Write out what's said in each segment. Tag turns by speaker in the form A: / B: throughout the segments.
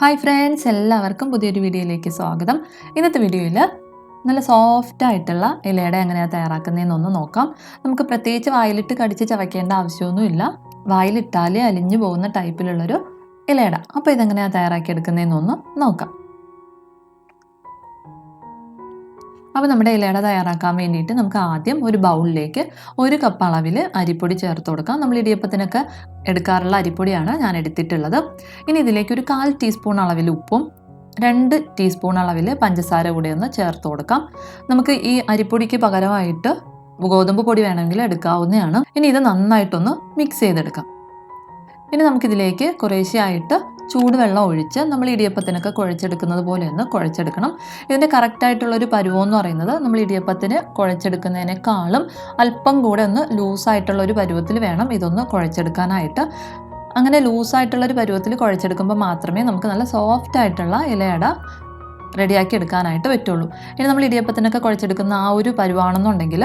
A: Hi friends എല്ലാവർക്കും പുതിയൊരു വീഡിയോയിലേക്ക് സ്വാഗതം. ഇന്നത്തെ വീഡിയോയിൽ നല്ല സോഫ്റ്റ് ആയിട്ടുള്ള ഇലയുടെ എങ്ങനെയാണ് തയ്യാറാക്കുന്നതെന്നൊന്ന് നോക്കാം. നമുക്ക് പ്രത്യേകിച്ച് വായിലിട്ട് കടിച്ച് ചവയ്ക്കേണ്ട ആവശ്യമൊന്നുമില്ല. വായിലിട്ടാലേ അലിഞ്ഞു പോകുന്ന ടൈപ്പിലുള്ളൊരു ഇലയുടെ. അപ്പോൾ ഇതെങ്ങനെയാണ് തയ്യാറാക്കിയെടുക്കുന്നതെന്നൊന്ന് നോക്കാം. അപ്പോൾ നമ്മുടെ ഇലയട തയ്യാറാക്കാൻ വേണ്ടിയിട്ട് നമുക്ക് ആദ്യം ഒരു ബൗളിലേക്ക് ഒരു കപ്പ് അളവിൽ അരിപ്പൊടി ചേർത്ത് കൊടുക്കാം. നമ്മൾ ഇടിയപ്പത്തിനൊക്കെ എടുക്കാറുള്ള അരിപ്പൊടിയാണ് ഞാൻ എടുത്തിട്ടുള്ളത്. ഇനി ഇതിലേക്ക് ഒരു കാൽ ടീസ്പൂൺ അളവിൽ ഉപ്പും രണ്ട് ടീസ്പൂൺ അളവിൽ പഞ്ചസാര കൂടി ഒന്ന് ചേർത്ത് കൊടുക്കാം. നമുക്ക് ഈ അരിപ്പൊടിക്ക് പകരമായിട്ട് ഗോതമ്പ് പൊടി വേണമെങ്കിൽ എടുക്കാവുന്നതാണ്. ഇനി ഇത് നന്നായിട്ടൊന്ന് മിക്സ് ചെയ്തെടുക്കാം. ഇനി നമുക്കിതിലേക്ക് കുറേശ്ശെയായിട്ട് ചൂടുവെള്ളം ഒഴിച്ച് നമ്മൾ ഇടിയപ്പത്തിനൊക്കെ കുഴച്ചെടുക്കുന്നത് പോലെ ഒന്ന് കുഴച്ചെടുക്കണം. ഇതിന്റെ കറക്റ്റായിട്ടുള്ളൊരു പരുവം എന്ന് പറയുന്നത് നമ്മൾ ഇടിയപ്പത്തിന് കുഴച്ചെടുക്കുന്നതിനേക്കാളും അല്പം കൂടെ ഒന്ന് ലൂസായിട്ടുള്ള ഒരു പരുവത്തിൽ വേണം ഇതൊന്ന് കുഴച്ചെടുക്കാനായിട്ട്. അങ്ങനെ ലൂസായിട്ടുള്ളൊരു പരുവത്തിൽ കുഴച്ചെടുക്കുമ്പോൾ മാത്രമേ നമുക്ക് നല്ല സോഫ്റ്റ് ആയിട്ടുള്ള ഇലയട റെഡിയാക്കി എടുക്കാനായിട്ട് പറ്റുള്ളൂ. ഇനി നമ്മൾ ഇടിയപ്പത്തിനൊക്കെ കുഴച്ചെടുക്കുന്ന ആ ഒരു പരുവാണെന്നുണ്ടെങ്കിൽ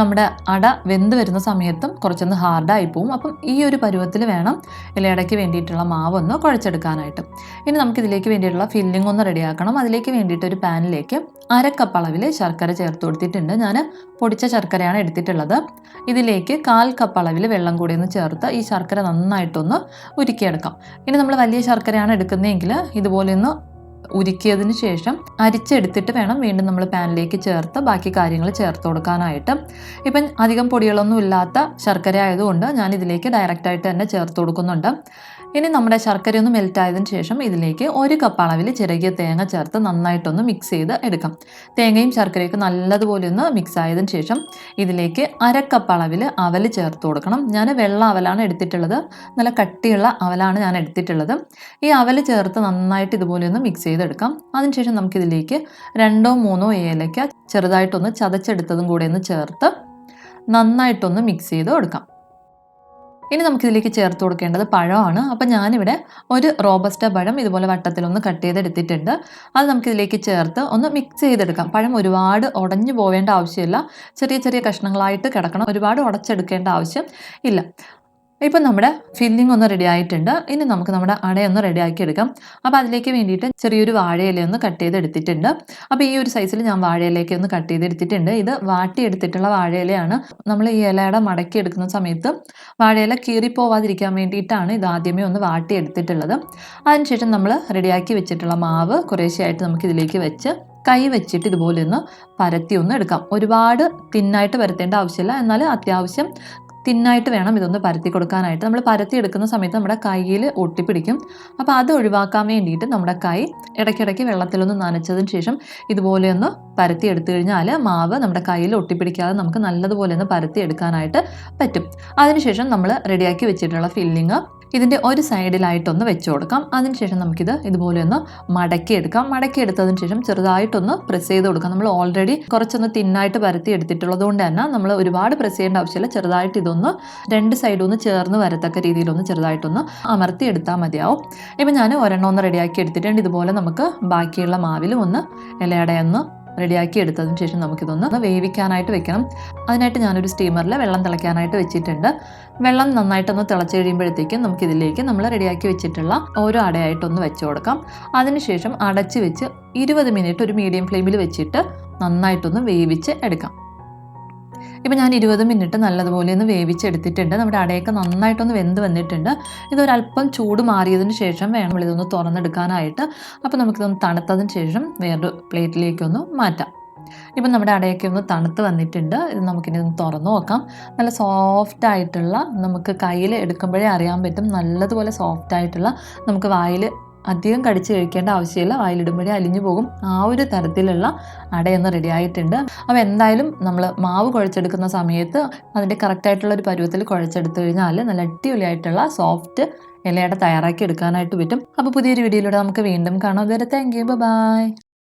A: നമ്മുടെ അട വെന്ത് വരുന്ന സമയത്തും കുറച്ചൊന്ന് ഹാർഡായി പോവും. അപ്പം ഈ ഒരു പരുവത്തിൽ വേണം ഇലയടയ്ക്ക് വേണ്ടിയിട്ടുള്ള മാവ് ഒന്ന് കുഴച്ചെടുക്കാനായിട്ട്. ഇനി നമുക്ക് ഇതിലേക്ക് വേണ്ടിയിട്ടുള്ള ഫില്ലിംഗ് ഒന്ന് റെഡിയാക്കണം. അതിലേക്ക് വേണ്ടിയിട്ട് ഒരു പാനിലേക്ക് അരക്കപ്പ് കപ്പ് അളവിൽ ശർക്കര ചേർത്ത് കൊടുത്തിട്ടുണ്ട്. ഞാൻ പൊടിച്ച ശർക്കരയാണ് എടുത്തിട്ടുള്ളത്. ഇതിലേക്ക് കാൽ കപ്പ് അളവിൽ വെള്ളം കൂടി ഒന്ന് ചേർത്ത് ഈ ശർക്കര നന്നായിട്ടൊന്ന് ഉരുക്കിയെടുക്കാം. ഇനി നമ്മൾ വലിയ ശർക്കരയാണ് എടുക്കുന്നതെങ്കിൽ ഇതുപോലെ ഒന്ന് ഉരുക്കിയതിന് ശേഷം അരിച്ചെടുത്തിട്ട് വേണം വീണ്ടും നമ്മൾ പാനിലേക്ക് ചേർത്ത് ബാക്കി കാര്യങ്ങൾ ചേർത്ത് കൊടുക്കാനായിട്ട്. ഇപ്പം അധികം പൊടികളൊന്നും ഇല്ലാത്ത ശർക്കര ആയതുകൊണ്ട് ഞാൻ ഇതിലേക്ക് ഡയറക്റ്റായിട്ട് തന്നെ ചേർത്ത് കൊടുക്കുന്നുണ്ട്. ഇനി നമ്മുടെ ശർക്കര ഒന്ന് മെൽറ്റ് ആയതിനു ശേഷം ഇതിലേക്ക് ഒരു കപ്പ് അളവിൽ ചിരകിയ തേങ്ങ ചേർത്ത് നന്നായിട്ടൊന്ന് മിക്സ് ചെയ്ത് എടുക്കാം. തേങ്ങയും ശർക്കരയൊക്കെ നല്ലതുപോലെ ഒന്ന് മിക്സ് ആയതിനു ശേഷം ഇതിലേക്ക് അരക്കപ്പ് കപ്പ് അളവിൽ അവൽ ചേർത്ത് കൊടുക്കണം. ഞാൻ വെള്ള അവലാണ് എടുത്തിട്ടുള്ളത്. നല്ല കട്ടിയുള്ള അവലാണ് ഞാൻ എടുത്തിട്ടുള്ളത്. ഈ അവൽ ചേർത്ത് നന്നായിട്ട് ഇതുപോലെ ഒന്ന് മിക്സ് ചെയ്തെടുക്കാം. അതിനുശേഷം നമുക്കിതിലേക്ക് രണ്ടോ മൂന്നോ ഏലയ്ക്ക ചെറുതായിട്ടൊന്ന് ചതച്ചെടുത്തതും കൂടെ ഒന്ന് ചേർത്ത് നന്നായിട്ടൊന്ന് മിക്സ് ചെയ്ത് കൊടുക്കാം. ഇനി നമുക്കിതിലേക്ക് ചേർത്ത് കൊടുക്കേണ്ടത് പഴമാണ്. അപ്പം ഞാനിവിടെ ഒരു റോബസ്റ്റ പഴം ഇതുപോലെ വട്ടത്തിലൊന്ന് കട്ട് ചെയ്തെടുത്തിട്ടുണ്ട്. അത് നമുക്കിതിലേക്ക് ചേർത്ത് ഒന്ന് മിക്സ് ചെയ്തെടുക്കാം. പഴം ഒരുപാട് ഉടഞ്ഞു പോവേണ്ട ആവശ്യമില്ല. ചെറിയ ചെറിയ കഷ്ണങ്ങളായിട്ട് കിടക്കണം. ഒരുപാട് ഉടച്ചെടുക്കേണ്ട ആവശ്യം ഇല്ല. ഇപ്പം നമ്മുടെ ഫില്ലിംഗ് ഒന്ന് റെഡി ആയിട്ടുണ്ട്. ഇനി നമുക്ക് നമ്മുടെ അടയൊന്ന് റെഡിയാക്കി എടുക്കാം. അപ്പോൾ അതിലേക്ക് വേണ്ടിയിട്ട് ചെറിയൊരു വാഴയില ഒന്ന് കട്ട് ചെയ്തെടുത്തിട്ടുണ്ട്. അപ്പോൾ ഈ ഒരു സൈസിൽ ഞാൻ വാഴയിലേക്ക് ഒന്ന് കട്ട് ചെയ്തെടുത്തിട്ടുണ്ട്. ഇത് വാട്ടിയെടുത്തിട്ടുള്ള വാഴയിലയാണ്. നമ്മൾ ഈ ഇലയുടെ മടക്കി എടുക്കുന്ന സമയത്ത് വാഴയില കീറിപ്പോവാതിരിക്കാൻ വേണ്ടിയിട്ടാണ് ഇത് ആദ്യമേ ഒന്ന് വാട്ടിയെടുത്തിട്ടുള്ളത് അതിനുശേഷം നമ്മൾ റെഡിയാക്കി വെച്ചിട്ടുള്ള മാവ് കുറേശ്ശെയായിട്ട് നമുക്ക് ഇതിലേക്ക് വെച്ച് കൈ വെച്ചിട്ട് ഇതുപോലെ ഒന്ന് പരത്തി ഒന്ന് എടുക്കാം. ഒരുപാട് തിന്നായിട്ട് പരത്തേണ്ട ആവശ്യമില്ല. എന്നാൽ അത്യാവശ്യം തിന്നായിട്ട് വേണം ഇതൊന്ന് പരത്തി കൊടുക്കാനായിട്ട്. നമ്മൾ പരത്തി എടുക്കുന്ന സമയത്ത് നമ്മുടെ കയ്യിൽ ഒട്ടിപ്പിടിക്കും. അപ്പോൾ അത് ഒഴിവാക്കാൻ വേണ്ടിയിട്ട് നമ്മുടെ കൈ ഇടയ്ക്കിടയ്ക്ക് വെള്ളത്തിലൊന്ന് നനച്ചതിന് ശേഷം ഇതുപോലെ ഒന്ന് പരത്തി എടുത്തു കഴിഞ്ഞാൽ മാവ് നമ്മുടെ കയ്യിൽ ഒട്ടിപ്പിടിക്കാതെ നമുക്ക് നല്ലതുപോലെ ഒന്ന് പരത്തി എടുക്കാനായിട്ട് പറ്റും. അതിനുശേഷം നമ്മൾ റെഡിയാക്കി വെച്ചിട്ടുള്ള ഫില്ലിങ് ഇതിന്റെ ഒരു സൈഡിലായിട്ടൊന്ന് വെച്ച് കൊടുക്കാം. അതിനുശേഷം നമുക്കിത് ഇതുപോലെ ഒന്ന് മടക്കി എടുക്കാം മടക്കി എടുത്തതിന് ശേഷം ചെറുതായിട്ടൊന്ന് പ്രസ് ചെയ്ത് കൊടുക്കാം. നമ്മൾ ഓൾറെഡി കുറച്ചൊന്ന് തിന്നായിട്ട് പരത്തി എടുത്തിട്ടുള്ളത് കൊണ്ട് തന്നെ നമ്മൾ ഒരുപാട് പ്രസ് ചെയ്യേണ്ട ആവശ്യമില്ല. ചെറുതായിട്ട് ഇതൊന്ന് രണ്ട് സൈഡും ഒന്ന് ചേർന്ന് വരത്തക്ക രീതിയിലൊന്ന് ചെറുതായിട്ടൊന്ന് അമർത്തി എടുത്താൽ മതിയാവും. ഇപ്പം ഞാൻ ഒരെണ്ണം ഒന്ന് റെഡിയാക്കി എടുത്തിട്ടുണ്ട്. ഇതുപോലെ നമുക്ക് ബാക്കിയുള്ള മാവിലും ഒന്ന് ഇലയടയൊന്ന് റെഡിയാക്കി എടുത്തതിന് ശേഷം നമുക്കിതൊന്ന് വേവിക്കാനായിട്ട് വെക്കണം. അതിനായിട്ട് ഞാനൊരു സ്റ്റീമറിൽ വെള്ളം തിളയ്ക്കാനായിട്ട് വെച്ചിട്ടുണ്ട്. വെള്ളം നന്നായിട്ടൊന്ന് തിളച്ച് കഴിയുമ്പോഴത്തേക്കും നമുക്കിതിലേക്ക് നമ്മൾ റെഡിയാക്കി വെച്ചിട്ടുള്ള ഓരോ അടയായിട്ടൊന്ന് വെച്ച് കൊടുക്കാം. അതിനുശേഷം അടച്ച് വെച്ച് ഇരുപത് മിനിറ്റ് ഒരു മീഡിയം ഫ്ലെയിമിൽ വെച്ചിട്ട് നന്നായിട്ടൊന്ന് വേവിച്ച് എടുക്കാം. ഇപ്പം ഞാൻ ഇരുപത് മിനിറ്റ് നല്ലതുപോലെ ഒന്ന് വേവിച്ചെടുത്തിട്ടുണ്ട്. നമ്മുടെ അടയൊക്കെ നന്നായിട്ടൊന്ന് വെന്ത് വന്നിട്ടുണ്ട്. ഇതൊരല്പം ചൂട് മാറിയതിന് ശേഷം വേണം ഇതൊന്ന് തുറന്നെടുക്കാനായിട്ട്. അപ്പോൾ നമുക്കിതൊന്ന് തണുത്തതിന് ശേഷം വേറൊരു പ്ലേറ്റിലേക്കൊന്ന് മാറ്റാം. ഇപ്പം നമ്മുടെ അടയൊക്കെ ഒന്ന് തണുത്ത് വന്നിട്ടുണ്ട്. ഇത് നമുക്കിനി ഒന്ന് തുറന്നു നോക്കാം. നല്ല സോഫ്റ്റ് ആയിട്ടുള്ള നമുക്ക് കയ്യിൽ എടുക്കുമ്പോഴേ അറിയാൻ പറ്റും. നല്ലതുപോലെ സോഫ്റ്റ് ആയിട്ടുള്ള നമുക്ക് വായിൽ അധികം കടിച്ച് കഴിക്കേണ്ട ആവശ്യമില്ല. വായിലിടുമ്പോഴേ അലിഞ്ഞു പോകും. ആ ഒരു തരത്തിലുള്ള അടയൊന്ന് റെഡി ആയിട്ടുണ്ട്. അപ്പോൾ എന്തായാലും നമ്മൾ മാവ് കുഴച്ചെടുക്കുന്ന സമയത്ത് അതിന്റെ കറക്റ്റായിട്ടുള്ള ഒരു പരുവത്തിൽ കുഴച്ചെടുത്തു കഴിഞ്ഞാൽ നല്ല അടിപൊളിയായിട്ടുള്ള സോഫ്റ്റ് ഇലയുടെ തയ്യാറാക്കി എടുക്കാനായിട്ട് പറ്റും. അപ്പോൾ പുതിയൊരു വീഡിയോയിലൂടെ നമുക്ക് വീണ്ടും കാണാം. അതുവരെ താങ്ക് യു ബൈ